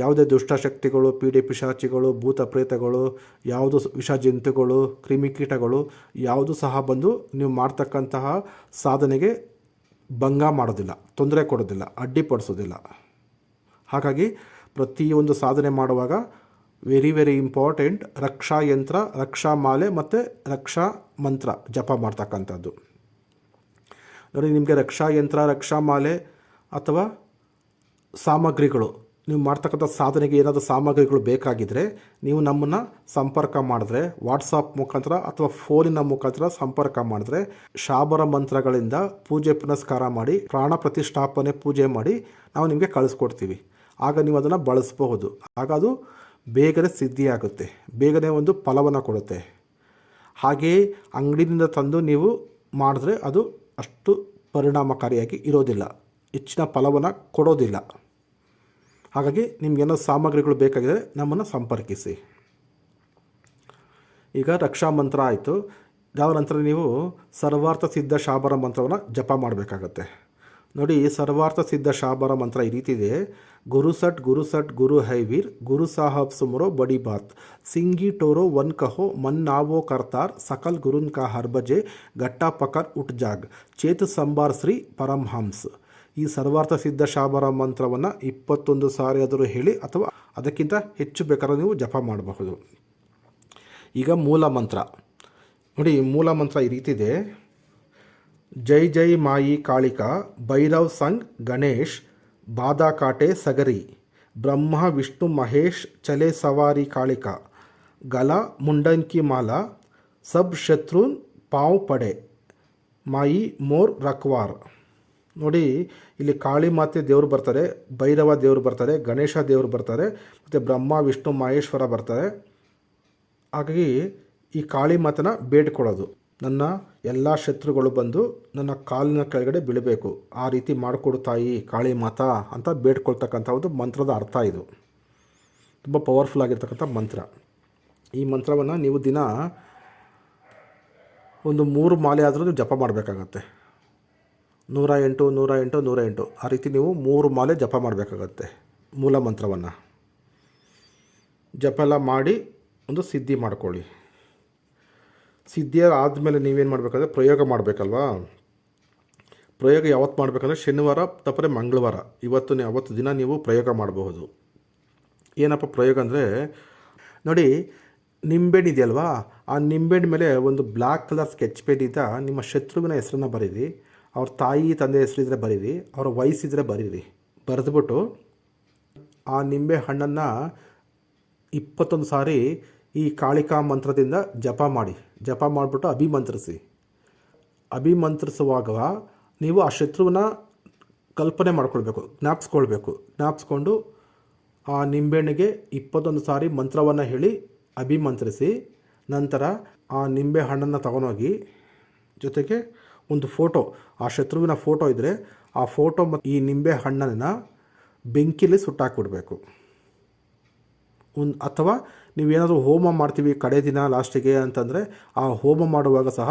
ಯಾವುದೇ ದುಷ್ಟಶಕ್ತಿಗಳು ಪೀಡೆ ಪಿಶಾಚಿಗಳು, ಭೂತ ಪ್ರೇತಗಳು, ಯಾವುದು ವಿಷ ಜಂತುಗಳು ಕ್ರಿಮಿಕೀಟಗಳು ಯಾವುದು ಸಹ ಬಂದು ನೀವು ಮಾಡ್ತಕ್ಕಂತಹ ಸಾಧನೆಗೆ ಭಂಗ ಮಾಡೋದಿಲ್ಲ, ತೊಂದರೆ ಕೊಡೋದಿಲ್ಲ, ಅಡ್ಡಿಪಡಿಸೋದಿಲ್ಲ. ಹಾಗಾಗಿ ಪ್ರತಿಯೊಂದು ಸಾಧನೆ ಮಾಡುವಾಗ ವೆರಿ ವೆರಿ ಇಂಪಾರ್ಟೆಂಟ್ ರಕ್ಷಾ ಯಂತ್ರ ರಕ್ಷಾ ಮಾಲೆ ಮತ್ತು ರಕ್ಷಾ ಮಂತ್ರ ಜಪ ಮಾಡ್ತಕ್ಕಂಥದ್ದು ನೋಡಿ, ನಿಮಗೆ ರಕ್ಷಾ ಯಂತ್ರ ರಕ್ಷಾ ಮಾಲೆ ಅಥವಾ ಸಾಮಗ್ರಿಗಳು, ನೀವು ಮಾಡ್ತಕ್ಕಂಥ ಸಾಧನೆಗೆ ಏನಾದರೂ ಸಾಮಗ್ರಿಗಳು ಬೇಕಾಗಿದ್ದರೆ ನೀವು ನಮ್ಮನ್ನು ಸಂಪರ್ಕ ಮಾಡಿದ್ರೆ ವಾಟ್ಸಪ್ ಮುಖಾಂತರ ಅಥವಾ ಫೋನಿನ ಮುಖಾಂತರ ಸಂಪರ್ಕ ಮಾಡಿದ್ರೆ, ಶಾಬರ ಮಂತ್ರಗಳಿಂದ ಪೂಜೆ ಪುನಸ್ಕಾರ ಮಾಡಿ, ಪ್ರಾಣ ಪ್ರತಿಷ್ಠಾಪನೆ ಪೂಜೆ ಮಾಡಿ ನಾವು ನಿಮಗೆ ಕಳಿಸ್ಕೊಡ್ತೀವಿ. ಆಗ ನೀವು ಅದನ್ನು ಬಳಸಬಹುದು. ಆಗ ಅದು ಬೇಗನೆ ಸಿದ್ಧಿಯಾಗುತ್ತೆ. ಬೇಗನೆ ಒಂದು ಫಲವನ್ನು ಕೊಡುತ್ತೆ. ಹಾಗೆಯೇ ಅಂಗಡಿಯಿಂದ ತಂದು ನೀವು ಮಾಡಿದ್ರೆ ಅದು ಅಷ್ಟು ಪರಿಣಾಮಕಾರಿಯಾಗಿ ಇರೋದಿಲ್ಲ. ಹೆಚ್ಚಿನ ಫಲವನ್ನು ಕೊಡೋದಿಲ್ಲ. ಹಾಗಾಗಿ ನಿಮಗೇನೋ ಸಾಮಗ್ರಿಗಳು ಬೇಕಾಗಿದ್ದರೆ ನಮ್ಮನ್ನು ಸಂಪರ್ಕಿಸಿ. ಈಗ ರಕ್ಷಾ ಮಂತ್ರ ಆಯಿತು. ಯಾವ ನಂತರ ನೀವು ಸರ್ವಾರ್ಥ ಸಿದ್ಧ ಶಾಬರ ಮಂತ್ರವನ್ನು ಜಪ ಮಾಡಬೇಕಾಗತ್ತೆ. ನೋಡಿ, ಸರ್ವಾರ್ಥ ಸಿದ್ಧ ಶಾಬರ ಮಂತ್ರ ಈ ರೀತಿ ಇದೆ. ಗುರು ಸಟ್ ಗುರು ಸಟ್, ಗುರು ಹೈವೀರ್ ಗುರು ಸಾಹಬ್ ಸುಮರೋ, ಬಡಿ ಬಾತ್. ಸಿಂಗಿ ಟೋರೋ ವನ್ ಕಹೋ, ಮನ್ ನಾವೋ ಕರ್ತಾರ್, ಸಕಲ್ ಗುರುನ್ ಕಾ ಹರ್ಬಜೆ ಗಟ್ಟಾ ಪಕರ್ ಉಟ್ ಜಾಗ್. ಚೇತ್ ಸಂಬಾರ್ ಶ್ರೀ ಪರಮಹಂಸ್ ಈ ಸರ್ವಾರ್ಥ ಸಿದ್ಧ ಶಾಬರ ಮಂತ್ರವನ್ನು ಇಪ್ಪತ್ತೊಂದು ಸಾರಿ ಆದರೂ ಹೇಳಿ ಅಥವಾ ಅದಕ್ಕಿಂತ ಹೆಚ್ಚು ಬೇಕಾದ್ರೆ ನೀವು ಜಪ ಮಾಡಬಹುದು. ಈಗ ಮೂಲ ಮಂತ್ರ. ನೋಡಿ ಮೂಲ ಮಂತ್ರ ಈ ರೀತಿ ಇದೆ. ಜೈ ಜೈ ಮಾಯಿ ಕಾಳಿಕಾ, ಭೈರವ್ ಸಂಗ್ ಗಣೇಶ್ ಬಾದಾಕಾಟೆ ಸಗರಿ, ಬ್ರಹ್ಮ, ವಿಷ್ಣು, ಮಹೇಶ್, ಚಲೆ ಸವಾರಿ, ಕಾಳಿಕ, ಗಲ, ಮುಂಡಂಕಿ ಮಾಲ, ಸಬ್ ಶತ್ರುನ್, ಪಾವ್ ಪಡೆ, ಮಾಯಿ, ಮೋರ್, ರಕ್ವಾರ್. ನೋಡಿ, ಇಲ್ಲಿ ಕಾಳಿ ಮಾತೆ ದೇವರು ಬರ್ತಾರೆ, ಭೈರವ ದೇವರು ಬರ್ತಾರೆ, ಗಣೇಶ ದೇವರು ಬರ್ತಾರೆ, ಮತ್ತು ಬ್ರಹ್ಮ, ವಿಷ್ಣು, ಮಹೇಶ್ವರ ಬರ್ತಾರೆ. ಹಾಗಾಗಿ ಈ ಕಾಳಿ ಮಾತನ ಬೇಡ್ಕೊಳ್ಳೋದು. ನನ್ನ ಎಲ್ಲ ಶತ್ರುಗಳು ಬಂದು ನನ್ನ ಕಾಲಿನ ಕೆಳಗಡೆ ಬೀಳಬೇಕು. ಆ ರೀತಿ ಮಾಡಿಕೊಡು ತಾಯಿ, ಕಾಳಿ ಮಾತಾ ಅಂತ ಬೇಡ್ಕೊಳ್ತಕ್ಕಂಥ ಒಂದು ಮಂತ್ರದ ಅರ್ಥ ಇದು. ತುಂಬ ಪವರ್ಫುಲ್ ಆಗಿರ್ತಕ್ಕಂಥ ಮಂತ್ರ. ಈ ಮಂತ್ರವನ್ನು ನೀವು ದಿನ ಒಂದು ಮೂರು ಮಾಲೆ ಆದರೂ ಜಪ ಮಾಡಬೇಕಾಗತ್ತೆ. ನೂರ ಎಂಟು ನೂರ ಎಂಟು ನೂರ ಎಂಟು. ಆ ರೀತಿ ನೀವು ಮೂರು ಮಾಲೆ ಜಪ ಮಾಡಬೇಕಾಗತ್ತೆ ಮೂಲ ಮಂತ್ರವನ್ನು. ಜಪ ಎಲ್ಲ ಮಾಡಿ ಒಂದು ಸಿದ್ಧಿ ಮಾಡ್ಕೊಳ್ಳಿ. ಸಿದ್ಧಿ ಆದಮೇಲೆ ನೀವೇನು ಮಾಡಬೇಕಂದ್ರೆ ಪ್ರಯೋಗ ಮಾಡಬೇಕಲ್ವಾ? ಪ್ರಯೋಗ ಯಾವತ್ತು ಮಾಡಬೇಕಂದ್ರೆ ಶನಿವಾರ ತಪ್ಪರೆ ಮಂಗಳವಾರ. ಇವತ್ತು ಯಾವತ್ತು ದಿನ ನೀವು ಪ್ರಯೋಗ ಮಾಡಬಹುದು. ಏನಪ್ಪ ಪ್ರಯೋಗ ಅಂದರೆ, ನೋಡಿ, ನಿಂಬೆಹಣ್ಣು ಇದೆಯಲ್ವಾ? ಆ ನಿಂಬೆಹಣ್ಣು ಮೇಲೆ ಒಂದು ಬ್ಲ್ಯಾಕ್ ಕಲರ್ ಸ್ಕೆಚ್ ಪೆನ್ನಿಂದ ನಿಮ್ಮ ಶತ್ರುವಿನ ಹೆಸರನ್ನು ಬರೀರಿ, ಅವ್ರ ತಾಯಿ, ತಂದೆ ಹೆಸರಿದ್ರೆ ಬರೀರಿ, ಅವರ ವಯಸ್ಸಿದ್ರೆ ಬರೀರಿ. ಬರೆದ್ಬಿಟ್ಟು ಆ ನಿಂಬೆ ಹಣ್ಣನ್ನು ಇಪ್ಪತ್ತೊಂದು ಸಾರಿ ಈ ಕಾಳಿಕಾ ಮಂತ್ರದಿಂದ ಜಪ ಮಾಡಿ. ಜಪ ಮಾಡಿಬಿಟ್ಟು ಅಭಿಮಂತ್ರಿಸಿ. ಅಭಿಮಂತ್ರಿಸುವಾಗ ನೀವು ಆ ಶತ್ರುವನ್ನ ಕಲ್ಪನೆ ಮಾಡ್ಕೊಳ್ಬೇಕು, ಜ್ಞಾಪಿಸ್ಕೊಳ್ಬೇಕು. ಜ್ಞಾಪಿಸ್ಕೊಂಡು ಆ ನಿಂಬೆಹಣ್ಣಿಗೆ ಇಪ್ಪತ್ತೊಂದು ಸಾರಿ ಮಂತ್ರವನ್ನು ಹೇಳಿ ಅಭಿಮಂತ್ರಿಸಿ. ನಂತರ ಆ ನಿಂಬೆ ಹಣ್ಣನ್ನು ತಗೊಂಡೋಗಿ ಜೊತೆಗೆ ಒಂದು ಫೋಟೋ, ಆ ಶತ್ರುವಿನ ಫೋಟೋ ಇದ್ದರೆ ಆ ಫೋಟೋ ಮತ್ತು ಈ ನಿಂಬೆ ಹಣ್ಣನ್ನು ಬೆಂಕಿಲಿ ಸುಟ್ಟಾಕ್ಬಿಡ್ಬೇಕು. ಒಂದು ಅಥವಾ ನೀವೇನಾದರೂ ಹೋಮ ಮಾಡ್ತೀವಿ ಕಡೆ ದಿನ ಲಾಸ್ಟಿಗೆ ಅಂತಂದರೆ ಆ ಹೋಮ ಮಾಡುವಾಗ ಸಹ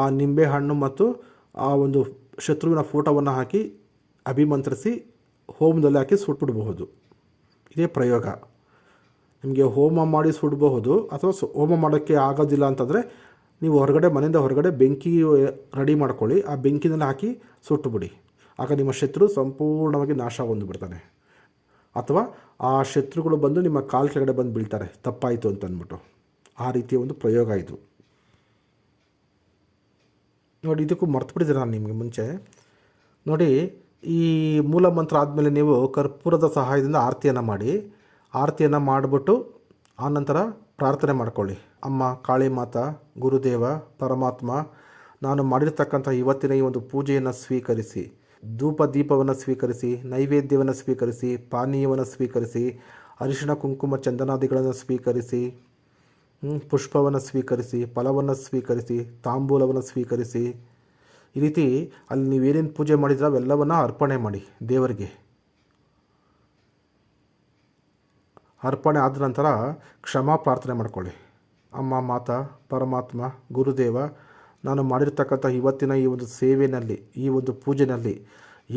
ಆ ನಿಂಬೆ ಹಣ್ಣು ಮತ್ತು ಆ ಒಂದು ಶತ್ರುವಿನ ಫೋಟೋವನ್ನು ಹಾಕಿ ಅಭಿಮಂತ್ರಿಸಿ ಹೋಮದಲ್ಲಿ ಹಾಕಿ ಸುಟ್ಬಿಡಬಹುದು. ಇದೇ ಪ್ರಯೋಗ. ನಿಮಗೆ ಹೋಮ ಮಾಡಿ ಸುಡಬಹುದು ಅಥವಾ ಹೋಮ ಮಾಡೋಕ್ಕೆ ಆಗೋದಿಲ್ಲ ಅಂತಂದರೆ ನೀವು ಹೊರಗಡೆ ಮನೆಯಿಂದ ಹೊರಗಡೆ ಬೆಂಕಿ ರೆಡಿ ಮಾಡ್ಕೊಳ್ಳಿ, ಆ ಬೆಂಕಿನಲ್ಲಿ ಹಾಕಿ ಸುಟ್ಟುಬಿಡಿ ಆಗ ನಿಮ್ಮ ಶತ್ರು ಸಂಪೂರ್ಣವಾಗಿ ನಾಶ ಹೊಂದ್ಬಿಡ್ತಾನೆ. ಅಥವಾ ಆ ಶತ್ರುಗಳು ಬಂದು ನಿಮ್ಮ ಕಾಲು ಕೆಳಗಡೆ ಬಂದು ಬೀಳ್ತಾರೆ, ತಪ್ಪಾಯಿತು ಅಂತ ಅಂದ್ಬಿಟ್ಟು ಆ ರೀತಿಯ ಒಂದು ಪ್ರಯೋಗ ಇದು. ನೋಡಿ, ಇದಕ್ಕೂ ಮರ್ತು ಬಿಟ್ಟಿದ್ದೀರ ನಾನು ನಿಮಗೆ ಮುಂಚೆ. ನೋಡಿ, ಈ ಮೂಲ ಮಂತ್ರ ಆದಮೇಲೆ ನೀವು ಕರ್ಪೂರದ ಸಹಾಯದಿಂದ ಆರತಿಯನ್ನು ಮಾಡಿ, ಆರತಿಯನ್ನು ಮಾಡಿಬಿಟ್ಟು ಆನಂತರ ಪ್ರಾರ್ಥನೆ ಮಾಡ್ಕೊಳ್ಳಿ. ಅಮ್ಮ, ಕಾಳಿ ಮಾತಾ, ಗುರುದೇವ, ಪರಮಾತ್ಮ, ನಾನು ಮಾಡಿರ್ತಕ್ಕಂಥ ಇವತ್ತಿನ ಈ ಒಂದು ಪೂಜೆಯನ್ನು ಸ್ವೀಕರಿಸಿ ಧೂಪ ದೀಪವನ್ನು ಸ್ವೀಕರಿಸಿ, ನೈವೇದ್ಯವನ್ನು ಸ್ವೀಕರಿಸಿ, ಪಾನೀಯವನ್ನು ಸ್ವೀಕರಿಸಿ, ಅರಿಶಿಣ, ಕುಂಕುಮ, ಚಂದನಾದಿಗಳನ್ನು ಸ್ವೀಕರಿಸಿ ಪುಷ್ಪವನ್ನು ಸ್ವೀಕರಿಸಿ, ಫಲವನ್ನು ಸ್ವೀಕರಿಸಿ, ತಾಂಬೂಲವನ್ನು ಸ್ವೀಕರಿಸಿ, ಈ ರೀತಿ ಅಲ್ಲಿ ನೀವೇನೇನು ಪೂಜೆ ಮಾಡಿದ್ರೆ ಅವೆಲ್ಲವನ್ನು ಅರ್ಪಣೆ ಮಾಡಿ ದೇವರಿಗೆ. ಅರ್ಪಣೆ ಆದ ನಂತರ ಕ್ಷಮಾ ಪ್ರಾರ್ಥನೆ ಮಾಡ್ಕೊಳ್ಳಿ. ಅಮ್ಮ, ಮಾತಾ, ಪರಮಾತ್ಮ, ಗುರುದೇವ ನಾನು ಮಾಡಿರ್ತಕ್ಕಂಥ ಇವತ್ತಿನ ಈ ಒಂದು ಸೇವೆಯಲ್ಲಿ ಈ ಒಂದು ಪೂಜೆಯಲ್ಲಿ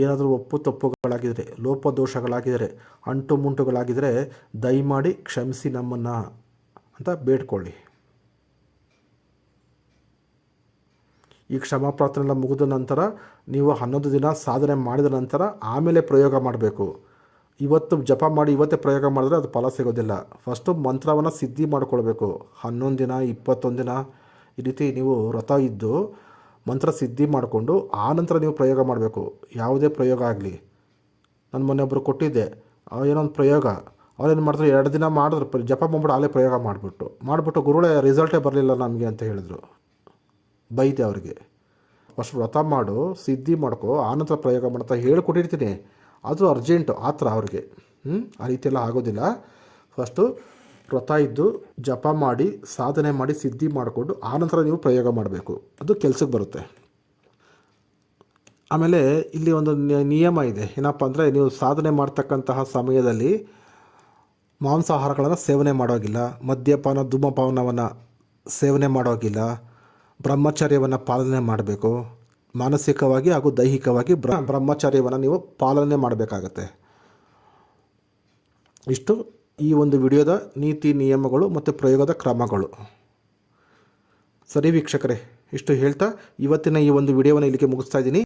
ಏನಾದರೂ ಒಪ್ಪು ತಪ್ಪುಗಳಾಗಿದ್ದರೆ ಲೋಪದೋಷಗಳಾಗಿದ್ದರೆ ಅಂಟು ಮುಂಟುಗಳಾಗಿದ್ದರೆ ದಯಮಾಡಿ ಕ್ಷಮಿಸಿ ನಮ್ಮನ್ನು ಅಂತ ಬೇಡ್ಕೊಳ್ಳಿ. ಈ ಕ್ಷಮಾ ಪ್ರಾರ್ಥನೆ ಎಲ್ಲ ಮುಗಿದ ನಂತರ ನೀವು ಹನ್ನೊಂದು ದಿನ ಸಾಧನೆ ಮಾಡಿದ ನಂತರ ಆಮೇಲೆ ಪ್ರಯೋಗ ಮಾಡಬೇಕು. ಇವತ್ತು ಜಪ ಮಾಡಿ ಇವತ್ತೇ ಪ್ರಯೋಗ ಮಾಡಿದ್ರೆ ಅದು ಫಲ ಸಿಗೋದಿಲ್ಲ. ಫಸ್ಟು ಮಂತ್ರವನ್ನು ಸಿದ್ಧಿ ಮಾಡಿಕೊಳ್ಬೇಕು. ಹನ್ನೊಂದು ದಿನ, ಇಪ್ಪತ್ತೊಂದು ದಿನ ಈ ರೀತಿ ನೀವು ವ್ರತ ಇದ್ದು ಮಂತ್ರ ಸಿದ್ಧಿ ಮಾಡಿಕೊಂಡು ಆ ನಂತರ ನೀವು ಪ್ರಯೋಗ ಮಾಡಬೇಕು. ಯಾವುದೇ ಪ್ರಯೋಗ ಆಗಲಿ. ನನ್ನ ಮೊನ್ನೆ ಒಬ್ಬರು ಕೊಟ್ಟಿದ್ದೆ. ಏನೋ ಒಂದು ಪ್ರಯೋಗ. ಅವ್ರೇನು ಮಾಡಿದ್ರು ಎರಡು ದಿನ ಮಾಡಿದ್ರು. ಜಪ ಮಾಡ್ಬಿಟ್ಟು ಆಲೇ ಪ್ರಯೋಗ ಮಾಡಿಬಿಟ್ಟು. ಮಾಡಿಬಿಟ್ಟು ಗುರುಗಳೇ ರಿಸಲ್ಟೇ ಬರಲಿಲ್ಲ ನಮಗೆ ಅಂತ ಹೇಳಿದರು. ಬೈದೆ ಅವರಿಗೆ. ಫಸ್ಟ್ ವ್ರತ ಮಾಡು, ಸಿದ್ಧಿ ಮಾಡ್ಕೊ ನಂತರ ಪ್ರಯೋಗ ಮಾಡ್ತಾ ಹೇಳಿಕೊಟ್ಟಿರ್ತೀನಿ. ಅದು ಅರ್ಜೆಂಟು, ಆ ಥರ ಅವ್ರಿಗೆ. ಹ್ಞೂ ಆ ರೀತಿಯೆಲ್ಲ ಆಗೋದಿಲ್ಲ. ಫಸ್ಟು ವ್ರತ ಇದ್ದು ಜಪ ಮಾಡಿ, ಸಾಧನೆ ಮಾಡಿ, ಸಿದ್ಧಿ ಮಾಡಿಕೊಂಡು ಆನಂತರ ನೀವು ಪ್ರಯೋಗ ಮಾಡಬೇಕು. ಅದು ಕೆಲಸಕ್ಕೆ ಬರುತ್ತೆ. ಆಮೇಲೆ ಇಲ್ಲಿ ಒಂದು ನಿಯಮ ಇದೆ. ಏನಪ್ಪ ಅಂದರೆ ನೀವು ಸಾಧನೆ ಮಾಡ್ತಕ್ಕಂತಹ ಸಮಯದಲ್ಲಿ ಮಾಂಸಾಹಾರಗಳನ್ನು ಸೇವನೆ ಮಾಡೋಗಿಲ್ಲ, ಮದ್ಯಪಾನ, ಧೂಮಪಾನವನ್ನು ಸೇವನೆ ಮಾಡೋಗಿಲ್ಲ, ಬ್ರಹ್ಮಚರ್ಯವನ್ನು ಪಾಲನೆ ಮಾಡಬೇಕು. ಮಾನಸಿಕವಾಗಿ ಹಾಗೂ ದೈಹಿಕವಾಗಿ ಬ್ರ, ಬ್ರಹ್ಮಚರ್ಯವನ್ನು ನೀವು ಪಾಲನೆ ಮಾಡಬೇಕಾಗತ್ತೆ. ಇಷ್ಟು ಈ ಒಂದು ವಿಡಿಯೋದ ನೀತಿ ನಿಯಮಗಳು ಮತ್ತು ಪ್ರಯೋಗದ ಕ್ರಮಗಳು. ಸರಿ ವೀಕ್ಷಕರೇ, ಇಷ್ಟು ಹೇಳ್ತಾ ಇವತ್ತಿನ ಈ ಒಂದು ವಿಡಿಯೋವನ್ನು ಇಲ್ಲಿಗೆ ಮುಗಿಸ್ತಾ ಇದ್ದೀನಿ.